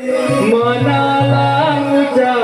मनाला मुझा